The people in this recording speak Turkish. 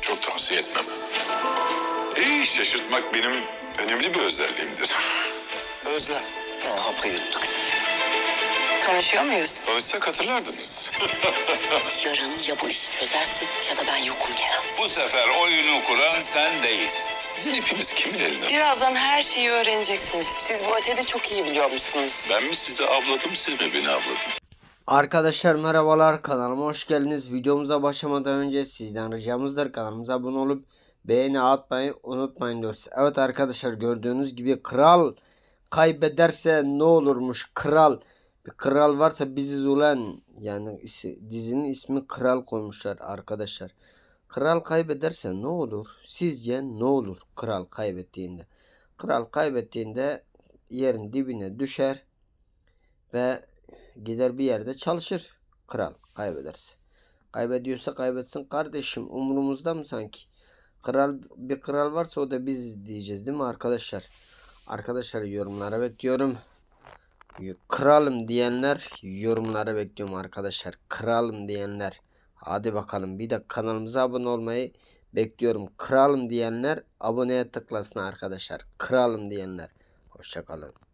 Çok tavsiye etmem. İyi şaşırtmak benim önemli bir özelliğimdir. Özlem. Ha, hapı yuttuk. Tanışıyor muyuz? Tanışsak hatırlardınız. Yarın ya bu işi çözersin ya da ben yokum Kenan. Bu sefer oyunu kuran sen değilsin. Sizin ipiniz kimin elinde? Birazdan her şeyi öğreneceksiniz. Siz bu ötede çok iyi biliyormuşsunuz. Ben mi sizi avladım, siz mi beni avladınız? Arkadaşlar merhabalar kanalıma hoş geldiniz. Videomuza başlamadan önce sizden ricamızdır kanalımıza abone olup beğeni atmayı unutmayın diyoruz. Evet arkadaşlar gördüğünüz gibi kral kaybederse ne olurmuş kral. Bir kral varsa biziz ulan yani dizinin ismi kral koymuşlar arkadaşlar. Kral kaybederse ne olur? Sizce ne olur kral kaybettiğinde? Kral kaybettiğinde yerin dibine düşer ve gider bir yerde çalışır kral kaybederse. Kaybediyorsa kaybetsin kardeşim umurumuzda mı sanki? Kral bir kral varsa o da biz diyeceğiz değil mi arkadaşlar? Arkadaşlar yorumlara bekliyorum. Kralım diyenler yorumlara bekliyorum arkadaşlar. Kralım diyenler. Hadi bakalım bir de kanalımıza abone olmayı bekliyorum. Kralım diyenler aboneye tıklasın arkadaşlar. Kralım diyenler. Hoşçakalın.